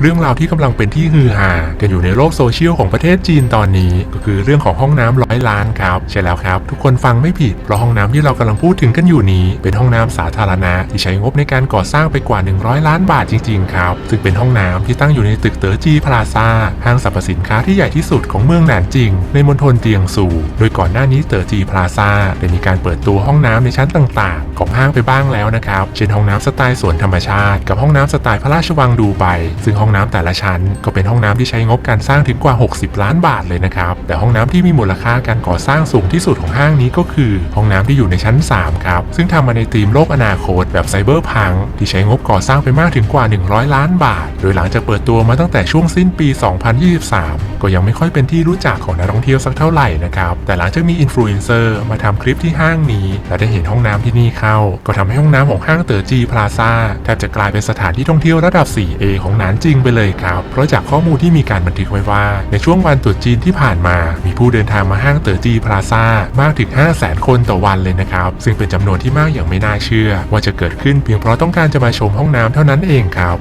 เรื่องราวที่กำลังเป็นที่ฮือฮากันอยู่ในโลกโซเชียลของประเทศจีนตอนนี้ ก็คือเรื่องของห้องน้ำร้อยล้านครับ ใช่แล้วครับ ทุกคนฟังไม่ผิด เพราะห้องน้ำที่เรากำลังพูดถึงกันอยู่นี้ เป็นห้องน้ำสาธารณะ ที่ใช้งบในการก่อสร้างไปกว่า 100 ล้านบาทจริง ๆ ครับ ซึ่งเป็นห้องน้ำที่ตั้งอยู่ในตึกเต๋อจีพลาซาห้างสรรพสินค้าที่ใหญ่ที่สุดของเมืองหนานจิง ในมณฑลเตียงซูโดยก่อนหน้านี้เต๋อจีพลาซาได้มีการเปิดตัวห้องน้ำในชั้นต่างๆ ของห้างไปบ้างแล้วนะครับเช่นห้องน้ำสไตล์สวนธรรมชาติ กับห้องน้ำสไตล์พระราชวังดูไบซึ่งห้ององน้ำแต่ละชั้น ก็เป็นห้องน้ำที่ใช้งบการสร้างถึงกว่า 60 ล้านบาทเลยนะครับ แต่ห้องน้ำที่มีมูลค่าการก่อสร้างสูงที่สุดของห้างนี้ก็คือ ห้องน้ำที่อยู่ในชั้น 3 ครับ ซึ่งทำมาในธีมโลกอนาคตแบบไซเบอร์พังที่ใช้งบก่อสร้างไปมากถึงกว่า 100 ล้านบาท โดยหลังจากเปิดตัวมาตั้งแต่ช่วงสิ้นปี 2023 ก็ยังไม่ค่อยเป็นที่รู้จักของนักท่องเที่ยวสักเท่าไหร่นะครับ แต่หลังจากมีอินฟลูเอนเซอร์มาทำคลิปที่ห้างนี้ และได้เห็นห้องน้ำที่นี่เข้า ก็ทำให้ห้องน้ำของห้างเต๋อจีพลาซ่าแทบจะกลายเป็นสถานที่ท่องเที่ยวระดับ 4A ของหนานจริงไปเลยครับ เพราะจากข้อมูลที่มีการบันทึกไว้ว่า ในช่วงวันตรุษจีนที่ผ่านมา มีผู้เดินทางมาห้างเต๋อจีพลาซ่ามากถึง 5 0 0 0 0 0 คนต่อวันเลยนะครับ ซึ่งเป็นจำนวนที่มากอย่างไม่น่าเชื่อ ว่าจะเกิดขึ้นเพียงเพราะต้องการจะมาชมห้องน้ำเท่านั้นเองครับ